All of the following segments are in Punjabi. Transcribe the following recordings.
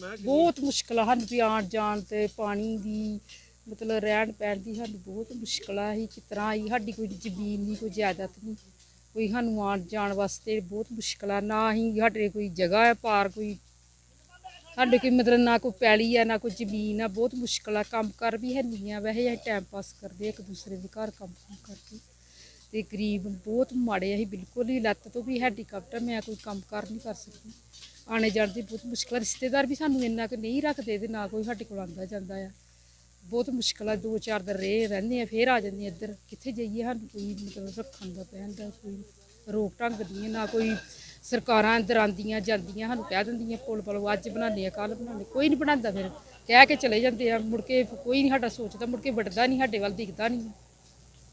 ਬਹੁਤ ਮੁਸ਼ਕਲ ਆ, ਸਾਨੂੰ ਵੀ ਆਉਣ ਜਾਣ ਤੇ ਪਾਣੀ ਦੀ ਮਤਲਬ ਰਹਿਣ ਪੈਣ ਦੀ ਸਾਨੂੰ ਬਹੁਤ ਮੁਸ਼ਕਲ ਆ, ਅਸੀਂ ਕਿਸ ਤਰ੍ਹਾਂ ਆਈ, ਸਾਡੀ ਕੋਈ ਜ਼ਮੀਨ ਨਹੀਂ ਕੋਈ ਜਾਇਦਾਦ ਨਹੀਂ, ਕੋਈ ਸਾਨੂੰ ਆਉਣ ਜਾਣ ਵਾਸਤੇ ਬਹੁਤ ਮੁਸ਼ਕਲ ਆ, ਨਾ ਹੀ ਸਾਡੇ ਕੋਈ ਜਗ੍ਹਾ ਹੈ ਪਾਰ ਕੋਈ ਸਾਡੇ ਕੋਈ ਮਤਲਬ ਨਾ ਕੋਈ ਪੈਲੀ ਆ, ਨਾ ਕੋਈ ਜ਼ਮੀਨ ਆ, ਬਹੁਤ ਮੁਸ਼ਕਲ ਆ, ਕੰਮ ਕਰ ਵੀ ਹੈ ਨਹੀਂ ਆ, ਵੈਸੇ ਅਸੀਂ ਟਾਈਮ ਪਾਸ ਕਰਦੇ ਇੱਕ ਦੂਸਰੇ ਦੇ ਘਰ ਕੰਮ ਕਰਕੇ ਤੇ ਗਰੀਬ ਬਹੁਤ ਮਾੜੇ ਆ, ਅਸੀਂ ਬਿਲਕੁਲ ਹੀ ਲੱਤ ਤੋਂ ਵੀ ਹੈਂਡੀਕੈਪਟ ਮੈਂ ਕੋਈ ਕੰਮ ਕਰ ਨਹੀਂ ਕਰ ਸਕਦੀ। ਆਣੇ ਜਾਣ ਦੀ ਬਹੁਤ ਮੁਸ਼ਕਲ ਆ। ਰਿਸ਼ਤੇਦਾਰ ਵੀ ਸਾਨੂੰ ਇੰਨਾ ਕੁ ਨਹੀਂ ਰੱਖਦੇ ਤੇ ਨਾ ਕੋਈ ਸਾਡੇ ਕੋਲ ਆਉਂਦਾ ਜਾਂਦਾ ਆ। ਬਹੁਤ ਮੁਸ਼ਕਲ ਆ, ਦੋ ਚਾਰ ਦਿਨ ਰਹੇ ਰਹਿੰਦੇ ਆ, ਫੇਰ ਆ ਜਾਂਦੇ ਆ ਇੱਧਰ। ਕਿੱਥੇ ਜਾਈਏ ਸਾਨੂੰ ਕੋਈ ਮਤਲਬ ਰੱਖਣ ਦਾ ਪੈਣ ਦਾ ਕੋਈ ਰੋਕ ਢੰਗ ਦੀ ਨਾ ਕੋਈ ਸਰਕਾਰਾਂ ਅੰਦਰ ਆਉਂਦੀਆਂ, ਜਾਂਦੀਆਂ, ਸਾਨੂੰ ਕਹਿ ਦਿੰਦੀਆਂ, ਪੁਲ ਪਲੋ ਅੱਜ ਬਣਾਉਂਦੇ ਆ ਕੱਲ ਬਣਾਉਂਦੇ ਕੋਈ ਨਹੀਂ ਬਣਾਉਂਦਾ ਫਿਰ। ਕਹਿ ਕੇ ਚਲੇ ਜਾਂਦੇ ਆ, ਮੁੜ ਕੇ ਕੋਈ ਨਹੀਂ ਸਾਡਾ ਸੋਚਦਾ, ਮੁੜ ਕੇ ਵੜਦਾ ਨਹੀਂ, ਸਾਡੇ ਵੱਲ ਦਿਖਦਾ ਨਹੀਂ।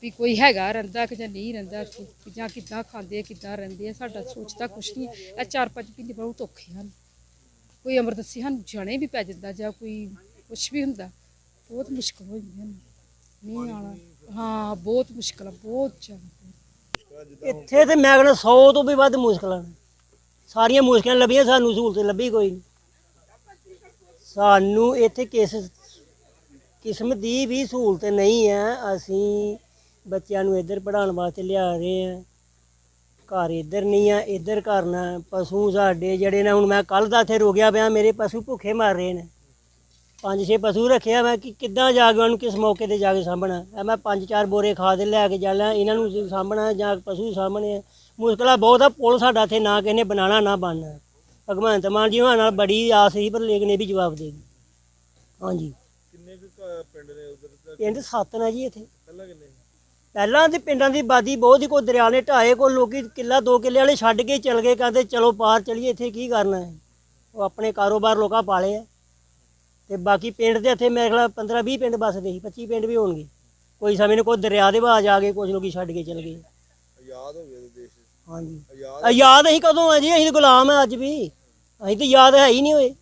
ਵੀ ਕੋਈ ਹੈਗਾ, ਰਹਿੰਦਾ ਕਿ ਜਾਂ ਨਹੀਂ ਰਹਿੰਦਾ ਕਿ ਜਾਂ ਕਿੱਦਾਂ ਖਾਂਦੇ ਆ, ਕਿੱਦਾਂ ਰਹਿੰਦੇ ਆ, ਸਾਡਾ ਸੋਚਦਾ ਕੁਛ ਨਹੀਂ ਇਹ ਚਾਰ ਪੰਜ ਮਹੀਨੇ ਬਹੁਤ ਔਖੇ ਹਨ। ਕੋਈ ਅਮਰਦਸੀ ਸਾਨੂੰ ਜਾਣੇ ਵੀ ਪੈ ਜਾਂਦਾ ਜਾਂ ਕੋਈ ਕੁਛ ਵੀ ਹੁੰਦਾ, ਬਹੁਤ ਮੁਸ਼ਕਲ ਹੋ ਜਾਂਦੀ ਹਨ ਨਹੀਂ ਆਣਾ ਹਾਂ, ਬਹੁਤ ਮੁਸ਼ਕਲ ਆ, ਬਹੁਤ ਜ਼ਿਆਦਾ। ਇੱਥੇ ਤੇ ਮੈਂ ਕਹਿੰਦਾ 100 ਤੋਂ ਵੀ ਵੱਧ ਮੁਸ਼ਕਲਾਂ ਨੇ। ਸਾਰੀਆਂ ਮੁਸ਼ਕਲਾਂ ਲੱਭੀਆਂ, ਸਾਨੂੰ ਸਹੂਲਤ ਲੱਭੀ ਕੋਈ ਨਹੀਂ। ਸਾਨੂੰ ਇੱਥੇ ਕਿਸ ਕਿਸਮ ਦੀ ਵੀ ਸਹੂਲਤ ਨਹੀਂ ਹੈ, ਅਸੀਂ ਬੱਚਿਆਂ ਨੂੰ ਇੱਧਰ ਪੜਾਉਣ ਵਾਸਤੇ ਲਿਆ ਰਹੇ ਹਾਂ ਘਰ ਇੱਧਰ ਨਹੀਂ ਆ ਇੱਧਰ ਕਰਨਾ ਪਸ਼ੂ ਸਾਡੇ ਜਿਹੜੇ ਨੇ ਹੁਣ ਮੈਂ ਕੱਲ ਦਾ ਇੱਥੇ ਰੁਕਿਆ ਪਿਆ ਮੇਰੇ ਪਸ਼ੂ ਭੁੱਖੇ ਮਰ ਰਹੇ ਨੇ। ਪੰਜ ਛੇ ਪਸ਼ੂ ਰੱਖਿਆ ਮੈਂ ਕਿ ਕਿੱਦਾਂ ਜਾ ਕੇ ਉਹਨੂੰ ਕਿਸ ਮੌਕੇ ਤੇ ਜਾ ਕੇ ਸਾਂਭਣਾ। ਇਹ ਮੈਂ ਪੰਜ ਚਾਰ ਬੋਰੇ ਖਾਦ ਲੈ ਕੇ ਜਾਣਾ ਇਹਨਾਂ ਨੂੰ ਸਾਂਭਣਾ ਜਾਂ ਪਸ਼ੂ ਸਾਂਭਣੇ ਆ। ਮੁਸ਼ਕਲਾਂ ਬਹੁਤ ਆ ਪੁਲ ਸਾਡਾ ਇੱਥੇ ਨਾ ਕਿਸੇ ਨੇ ਬਣਾਉਣਾ ਨਾ ਬਣਨਾ। ਭਗਵੰਤ ਮਾਨ ਜੀ ਹੋਣਾ ਨਾਲ ਬੜੀ ਆਸ ਸੀ ਪਰ ਲੇਕਿਨ ਇਹ ਵੀ ਜਵਾਬ ਦੇ ਗਏ। ਹਾਂਜੀ। ਕਿੰਨੇ ਕੁ ਪਿੰਡ ਨੇ ਉਧਰ ਪਿੰਡ ਸੱਤ ਨੇ ਜੀ ਇੱਥੇ। ਪਹਿਲਾਂ ਕਿੰਨੇ? ਪਹਿਲਾਂ ਤੇ ਪਿੰਡਾਂ ਦੀ ਆਬਾਦੀ ਬਹੁਤ ਹੀ ਕੋ ਦਰਿਆ ਨੇ ਢਾਏ ਕੋ ਲੋਕੀ ਕਿੱਲਾ ਦੋ ਕਿੱਲੇ ਵਾਲੇ ਛੱਡ ਕੇ ਚਲ ਗਏ ਕਹਿੰਦੇ ਚਲੋ ਪਾਰ ਚਲੀਏ ਇੱਥੇ ਕੀ ਕਰਨਾ ਹੈ? ਉਹ ਆਪਣੇ ਕਾਰੋਬਾਰ ਲੋਕਾਂ ਪਾਲੇ ਆ। ਤੇ ਬਾਕੀ ਪਿੰਡ ਦੇ ਇੱਥੇ ਮੇਰੇ ਖਿਆਲ 15 20 ਪਿੰਡ ਬਸਦੇ ਸੀ 25 ਪਿੰਡ ਵੀ ਹੋਣਗੇ। ਕੋਈ ਸਮੇਂ ਨੂੰ ਕੋਈ ਦਰਿਆ ਦੇ ਬਾਜ ਆ ਗਏ ਕੁਝ ਲੋਕੀ ਛੱਡ ਕੇ ਚਲ ਗਏ। ਆਜ਼ਾਦ ਹੋ ਗਏ ਦੇਸ਼ ਹਾਂਜੀ। ਆਜ਼ਾਦ ਆਜ਼ਾਦ ਅਸੀਂ ਕਦੋਂ ਆ ਜੀ? ਅਸੀਂ ਤਾਂ ਗੁਲਾਮ ਆ ਅੱਜ ਵੀ। ਅਸੀਂ ਤਾਂ ਯਾਦ ਹੈ ਹੀ ਨਹੀਂ ਹੋਏ।